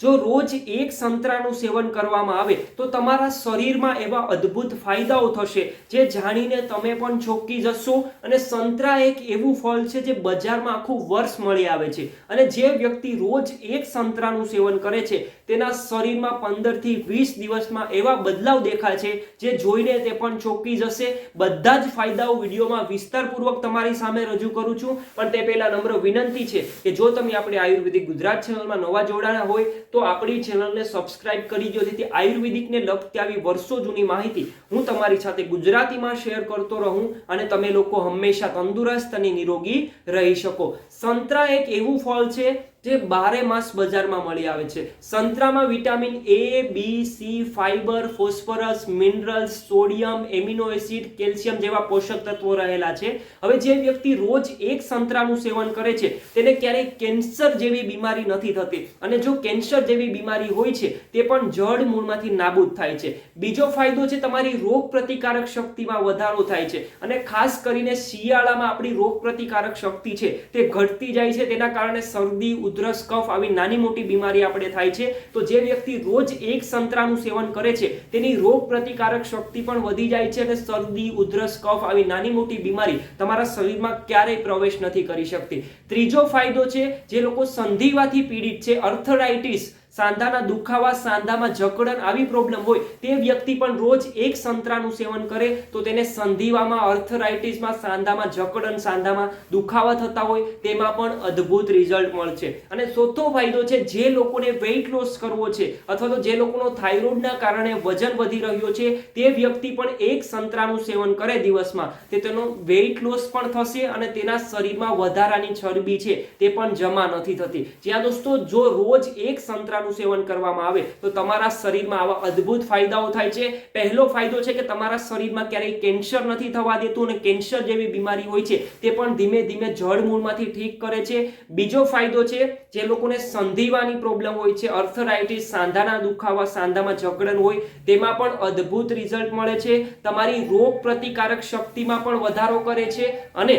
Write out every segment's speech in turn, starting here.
જો રોજ એક સંતરાનું સેવન કરવામાં આવે, તો તમારા શરીરમાં એવા અદ્ભુત ફાયદાઓ થશે, જે જાણીને તમે પણ ચોંકી જશો અને સંતરા એક એવું ફળ છે જે બજારમાં આખું વર્ષ મળી આવે છે. અને જે વ્યક્તિ રોજ એક સંતરાનું સેવન કરે છે, તેના શરીરમાં પંદરથી વીસ દિવસમાં એવા બદલાવ દેખાય છે, જે જોઈને તે પણ ચોંકી જશે. બધા જ ફાયદાઓ વિડીયોમાં વિસ્તારપૂર્વક તમારી સામે રજૂ કરું છું. પણ તે પહેલાં નમ્ર વિનંતી છે કે જો તમે આપણે આયુર્વેદિક ગુજરાત ચેનલમાં નવા જોડાણા હોય તો આપણી ચેનલને સબસ્ક્રાઇબ કરી દો જેથી આયુર્વેદિકને લગતી આવી વર્ષો જૂની માહિતી હું તમારી સાથે ગુજરાતીમાં શેર કરતો રહું અને તમે લોકો હંમેશા તંદુરસ્ત અને નિરોગી રહી શકો. સંતરા એક એવું ફળ છે જે બારે માસ બજારમાં મળી આવે છે. સંતરામાં vitamin A B C fibre phosphorus, minerals, sodium, amino acid, calcium જેવા પોષક તત્વો રહેલા છે. હવે જે વ્યક્તિ રોજ એક સંતરાનું સેવન કરે છે, તેને ક્યારેય કેન્સર જેવી બીમારી નથી થતી. અને જો કેન્સર જેવી બીમારી હોય છે, તે પણ જડ મૂળમાંથી નાબૂદ થાય છે. બીજો ફાયદો છે, તમારી રોગ પ્રતિકારક શક્તિમાં વધારો થાય છે. અને ખાસ કરીને શિયાળામાં આપણી રોગ પ્રતિકારક શક્તિ છે, તે ઘટતી જાય છે, તેના કારણે શરદી ઉધરસ, કફ આવી નાની મોટી બીમારી આપણે થાય છે. તો જે વ્યક્તિ રોજ એક સંતરાનું સેવન કરે છે, તેની રોગ પ્રતિકારક શક્તિ પણ વધી જાય છે અને શરદી, ઉધરસ, કફ આવી નાની મોટી બીમારી તમારા શરીરમાં ક્યારેય પ્રવેશ નથી કરી શકતી. ત્રીજો ફાયદો છે, જે લોકો સંધિવાથી પીડિત છે અર્થરાઇટિસ સાંધાના દુખાવા, સાંધામાં જકડન આવી પ્રોબ્લેમ હોય તે વ્યક્તિ પણ રોજ એક સંતરાનું સેવન કરે તો તેને સંધિવામાં અર્થરાઇટિસમાં સાંધામાં જકડન, સાંધામાં દુખાવા થતા હોય તેમાં પણ અદ્ભુત રિઝલ્ટ મળશે. અને ચોથો ફાયદો છે, જે લોકોને વેઇટ લોસ કરવો છે અથવા તો જે લોકોનો થાઇરોઇડના કારણે વજન વધી રહ્યો છે તે વ્યક્તિ પણ એક સંતરાનું સેવન કરે દિવસમાં. તે તેનો વેઇટ લોસ પણ થશે અને તેના શરીરમાં વધારાની ચરબી છે તે પણ જમા નથી થતી. જ્યાં દોસ્તો, જો રોજ એક સંતરાનું સેવન કરવામાં આવે તો તમારા શરીરમાં આવા અદ્ભુત ફાયદાઓ થાય છે. પહેલો ફાયદો છે કે તમારા શરીરમાં ક્યારેય કેન્સર નથી થવા દેતું અને કેન્સર જેવી બીમારી હોય છે તે પણ ધીમે ધીમે જળ મૂળમાંથી ઠીક કરે છે. બીજો ફાયદો છે જે લોકોને સંધિવાની પ્રોબ્લેમ હોય છે અર્થરાઇટિસ સાંધાના દુખાવા, સાંધામાં જકડન હોય, તેમાં પણ અદ્ભુત રિઝલ્ટ મળે છે. તમારી રોગ પ્રતિકારક શક્તિમાં પણ વધારો કરે છે અને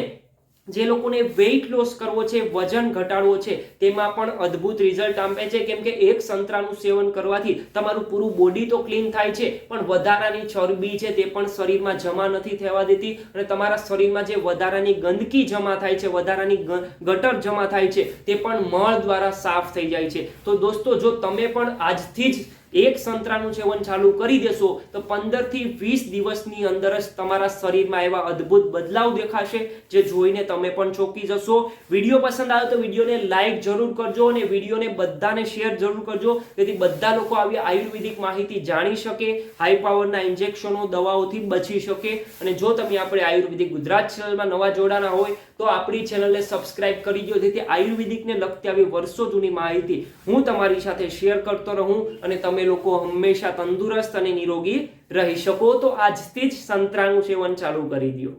જે લોકોને વેઇટ લોસ કરવો છે, વજન ઘટાડવો છે, તેમાં પણ અદ્ભુત રિઝલ્ટ આપે છે. કેમ કે એક સંતરાનું સેવન કરવાથી તમારું પૂરું બોડી તો ક્લીન થાય છે, પણ વધારાની ચરબી છે તે પણ શરીરમાં જમા નથી થવા દેતી અને તમારા શરીરમાં જે વધારાની ગંદકી જમા થાય છે, વધારાની ગટર જમા થાય છે, તે પણ મળ દ્વારા સાફ થઈ જાય છે. તો દોસ્તો, જો તમે પણ આજથી જ એક સંતરાનું સેવન ચાલુ કરી દેશો, તો પંદરથી વીસ દિવસની અંદર જ તમારા શરીરમાં એવા અદ્ભુત બદલાવ દેખાશે જે જોઈને તમે પણ ચોંકી જશો. વીડિયો પસંદ આવે તો વિડીયોને લાઈક જરૂર કરજો અને વિડીયોને બધાને શેર જરૂર કરજો. જેથી બધા લોકો આવી આયુર્વેદિક માહિતી જાણી શકે હાઈ પાવરના ઇન્જેક્શનો દવાઓથી બચી શકે. અને જો તમે આપણે આયુર્વેદિક ગુજરાત ચેનલમાં નવા જોડાના હોય તો આપણી ચેનલને સબસ્ક્રાઇબ કરી દો જેથી આયુર્વેદિકને લગતી આવી વર્ષો જૂની માહિતી હું તમારી સાથે શેર કરતો રહું અને તમે લોકો હંમેશા તંદુરસ્ત અને નિરોગી રહી શકો. તો આજથી જ સંતરાનું સેવન ચાલુ કરી દો